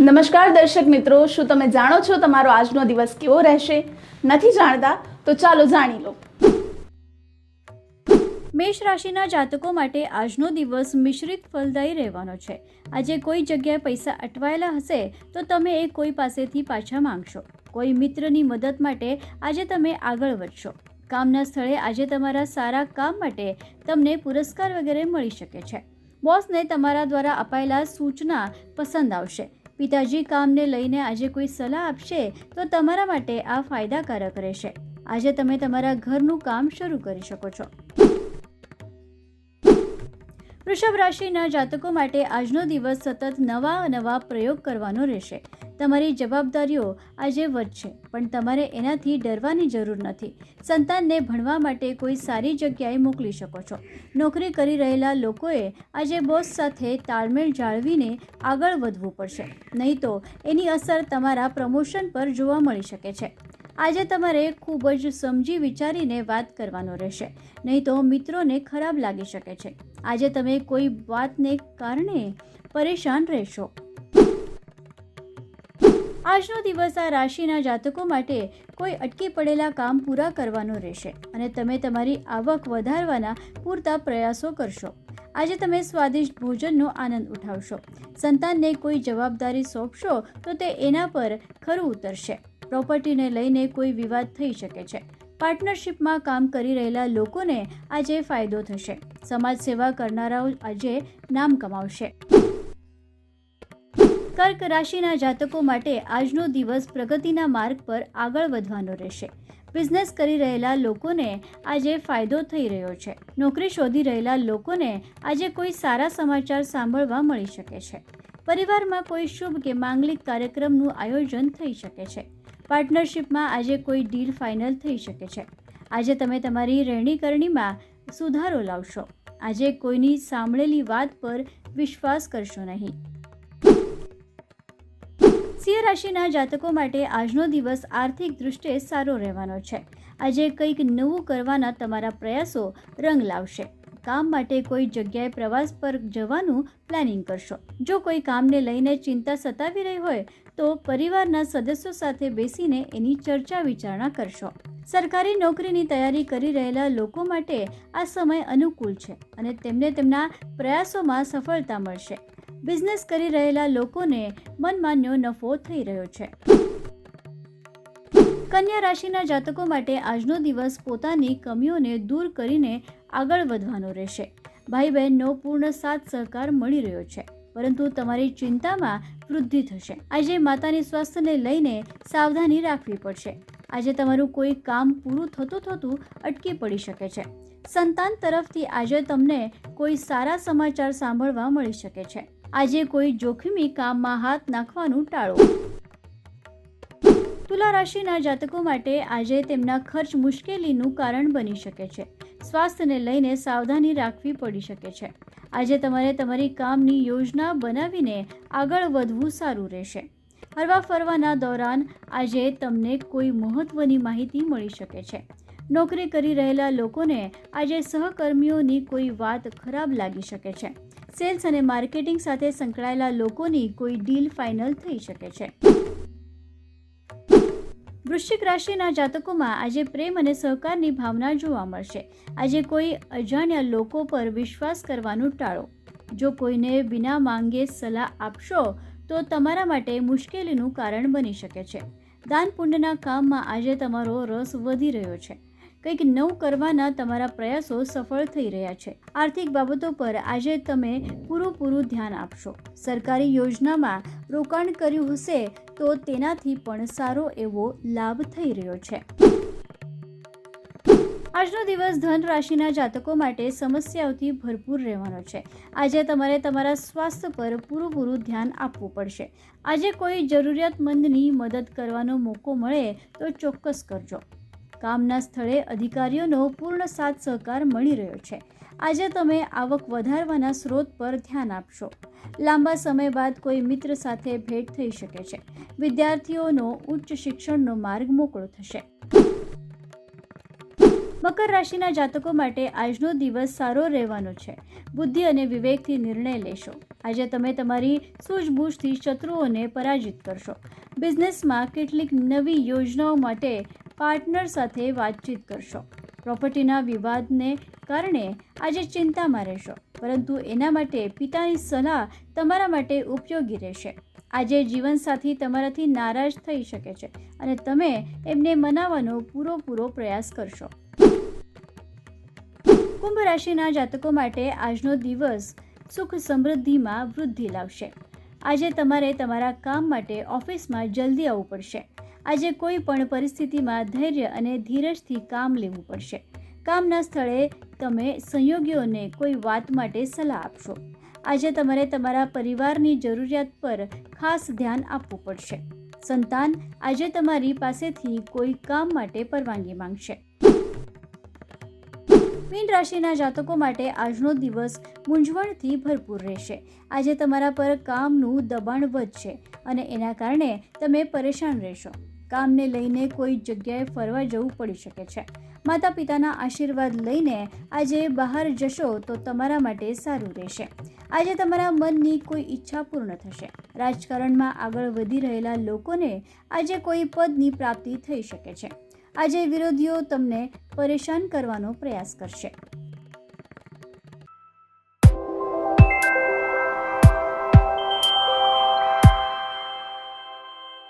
નમસ્કાર દર્શક મિત્રો, શું તમે જાણો છો તમારો આજનો દિવસ કેવો રહેશે? નથી જાણતા તો ચાલો જાણી લો. મેષ રાશિના જાતકો માટે આજનો દિવસ મિશ્રિત ફલદાયી રહેવાનો છે. આજે કોઈ જગ્યાએ પૈસા અટવાયેલા હશે તો તમે એ કોઈ પાસેથી પાછા માંગશો. કોઈ મિત્રની મદદ માટે આજે તમે આગળ વધશો. કામના સ્થળે આજે તમારા સારા કામ માટે તમને પુરસ્કાર વગેરે મળી શકે છે. બોસને તમારા દ્વારા અપાયેલા સૂચના પસંદ આવશે. પિતાજી કામને લઈને આજે કોઈ સલાહ આપશે તો તમારા માટે આ ફાયદાકારક રહેશે. આજે તમે તમારા ઘરનું કામ શરૂ કરી શકો છો. વૃષભ રાશિના જાતકો માટે આજનો દિવસ સતત નવા નવા પ્રયોગ કરવાનો રહેશે. તમારી જવાબદારીઓ આજે વધશે, પણ તમારે એનાથી ડરવાની જરૂર નથી. સંતાનને ભણવા માટે કોઈ સારી જગ્યાએ મોકલી શકો છો. નોકરી કરી રહેલા લોકોએ આજે બોસ સાથે તાલમેલ જાળવીને આગળ વધવું પડશે. નહીં તો એની અસર તમારા પ્રમોશન પર જોવા મળી શકે છે. આજે તમારે ખૂબ જ સમજી વિચારીને વાત કરવાનો રહેશે. નહીં તો મિત્રોને ખરાબ લાગી શકે છે. આજે તમે કોઈ વાતને કારણે પરેશાન રહેશો. આજનો દિવસ આ રાશિના જાતકો માટે કોઈ અટકી પડેલા કામ પૂરા કરવાનો રહેશે અને તમે તમારી આવક વધારવાના પૂરતા પ્રયાસો કરશો. આજે તમે સ્વાદિષ્ટ ભોજનનો આનંદ ઉઠાવશો. સંતાનને કોઈ જવાબદારી સોંપશો તો તે એના પર ખરું ઉતરશે. પ્રોપર્ટીને લઈને કોઈ વિવાદ થઈ શકે છે. પાર્ટનરશિપમાં કામ કરી રહેલા લોકોને આજે ફાયદો થશે. સમાજ સેવા કરનારાઓ આજે નામ કમાવશે. કર્ક રાશિના જાતકો માટે આજનો દિવસ પ્રગતિના માર્ગ પર આગળ વધવાનો રહેશે. બિઝનેસ કરી રહેલા લોકોને આજે ફાયદો થઈ રહ્યો છે. નોકરી શોધી રહેલા લોકોને આજે કોઈ સારા સમાચાર સાંભળવા મળી શકે છે. પરિવારમાં કોઈ શુભ કે માંગલિક કાર્યક્રમનું આયોજન થઈ શકે છે. પાર્ટનરશિપમાં આજે કોઈ ડીલ ફાઇનલ થઈ શકે છે. આજે તમે તમારી રહેણીકરણીમાં સુધારો લાવશો. આજે કોઈની સાંભળેલી વાત પર વિશ્વાસ કરશો નહીં. સિંહ રાશિના જાતકો માટે આજનો દિવસ આર્થિક દૃષ્ટિએ સારો રહેવાનો છે. આજે કંઈક નવું કરવાના તમારા પ્રયાસો રંગ લાવશે. કામ માટે કોઈ જગ્યાએ પ્રવાસ પર જવાનું પ્લાનિંગ કરશો. જો કોઈ કામને લઈને ચિંતા સતાવી રહી હોય, તો પરિવારના સદસ્યો સાથે બેસીને એની ચર્ચા વિચારણા કરશો. સરકારી નોકરીની તૈયારી કરી રહેલા લોકો માટે આ સમય અનુકૂળ છે અને તેમને તેમના પ્રયાસોમાં સફળતા મળશે. બિઝનેસ કરી રહેલા લોકોને મનમાન્યો નફો થઈ રહ્યો છે. કન્યા રાશિના જાતકો માટે આજનો દિવસ પોતાની કમીઓને દૂર કરીને આગળ વધવાનો રહેશે. ભાઈ બહેનનો પૂર્ણ સાથ સહકાર મળી રહ્યો છે, પરંતુ તમારી ચિંતામાં વૃદ્ધિ થશે. આજે માતાની સ્વાસ્થ્યને લઈને સાવધાની રાખવી પડશે. આજે તમારું કોઈ કામ પૂરું થતું થતું અટકી પડી શકે છે. સંતાન તરફથી આજે તમને કોઈ સારા સમાચાર સાંભળવા મળી શકે છે. આજે કોઈ જોખમી કામમાં હાથ નાખવાનું ટાળો. તુલા રાશિના જાતકો માટે આજે તેમના ખર્ચ મુશ્કેલીનું કારણ બની શકે છે. સ્વાસ્થ્યને લઈને સાવધાની રાખવી પડી શકે છે. આજે તમારે તમારી કામની યોજના બનાવીને આગળ વધવું સારું રહેશે. હરવા ફરવાના દોરાન આજે તમને કોઈ મહત્વની માહિતી મળી શકે છે. નોકરી કરી રહેલા લોકોને આજે સહકર્મીઓની કોઈ વાત ખરાબ લાગી શકે છે. સેલ્સ અને માર્કેટિંગ સાથે સંકળાયેલા લોકોની કોઈ ડીલ ફાઇનલ થઈ શકે છે. વૃશ્ચિક રાશિના જાતકોમાં આજે પ્રેમ અને સહકારની ભાવના જોવા મળશે. આજે કોઈ અજાણ્યા લોકો પર વિશ્વાસ કરવાનું ટાળો. જો કોઈને વિના માંગે સલાહ આપશો, તો તમારા માટે મુશ્કેલીનું કારણ બની શકે છે. દાન પુણ્યના કામમાં આજે તમારો રસ વધી રહ્યો છે. કંઈક નવું કરવાના તમારા પ્રયાસો સફળ થઈ રહ્યા છે. આર્થિક બાબતો પર આજે તમે પૂરું પૂરું ધ્યાન આપશો. સરકારી યોજનામાં રોકાણ કર્યું હશે તો તેનાથી પણ સારો એવો લાભ થઈ રહ્યો છે. આજનો દિવસ ધન રાશિના જાતકો માટે સમસ્યાઓથી ભરપૂર રહેવાનો છે. આજે તમારે તમારા સ્વાસ્થ્ય પર પૂરું પૂરું ધ્યાન આપવું પડશે. આજે કોઈ જરૂરિયાતમંદની મદદ કરવાનો મોકો મળે તો ચોક્કસ કરજો. કામના સ્થળે અધિકારીઓનો પૂર્ણ સાથ સહકાર મળી રહ્યો છે. આજે તમે આવક વધારવાના સ્ત્રોત પર ધ્યાન આપશો. લાંબા સમય બાદ કોઈ મિત્ર સાથે ભેટ થઈ શકે છે. વિદ્યાર્થીઓનો ઉચ્ચ શિક્ષણનો માર્ગ મોકળો થશે. મકર રાશિના જાતકો માટે આજનો દિવસ સારો રહેવાનો છે. બુદ્ધિ અને વિવેકથી નિર્ણય લેશો. આજે તમે તમારી સૂઝબૂઝથી શત્રુઓને પરાજિત કરશો. બિઝનેસમાં કેટલીક નવી યોજનાઓ માટે પાર્ટનર સાથે વાતચીત કરશો. પ્રોપર્ટીના વિવાદને કારણે આજે ચિંતામાં રહેશો, પરંતુ એના માટે પિતાની સલાહ તમારા માટે ઉપયોગી રહેશે. આજે જીવનસાથી તમારાથી નારાજ થઈ શકે છે અને તમે એમને મનાવવાનો પૂરો પ્રયાસ કરશો. કુંભ રાશિના જાતકો માટે આજનો દિવસ સુખ સમૃદ્ધિમાં વૃદ્ધિ લાવશે. આજે તમારે તમારા કામ માટે ઓફિસમાં જલ્દી આવવું પડશે. આજે કોઈ પણ પરિસ્થિતિમાં ધૈર્ય અને ધીરજથી કામ લેવું પડશે. કામના સ્થળે તમે સંયોગીઓને કોઈ વાત માટે સલાહ આપશો. આજે તમારે તમારા પરિવારની જરૂરિયાત પર ખાસ ધ્યાન આપવું પડશે. સંતાન આજે તમારી પાસેથી કોઈ કામ માટે પરવાનગી માંગશે. મીન રાશિના જાતકો માટે આજનો દિવસ મૂંઝવણથી ભરપૂર રહેશે. આજે તમારા પર કામનું દબાણ વધશે અને એના કારણે તમે પરેશાન રહેશો. કામને લઈને કોઈ જગ્યાએ ફરવા જવું પડી શકે છે. માતા પિતાના આશીર્વાદ લઈને આજે બહાર જશો તો તમારા માટે સારું રહેશે. આજે તમારા મનની કોઈ ઈચ્છા પૂર્ણ થશે. રાજકારણમાં આગળ વધી રહેલા લોકોને આજે કોઈ પદની પ્રાપ્તિ થઈ શકે છે. આજે વિરોધીઓ તમને પરેશાન કરવાનો પ્રયાસ કરશે.